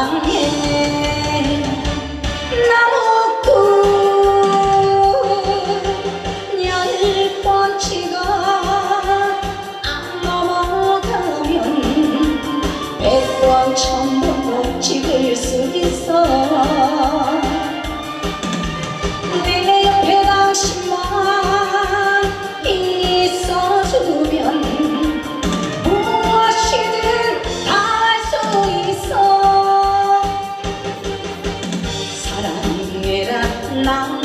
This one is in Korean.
땅에 나무꾼 열번치가 안 넘어가면 백번천 lá.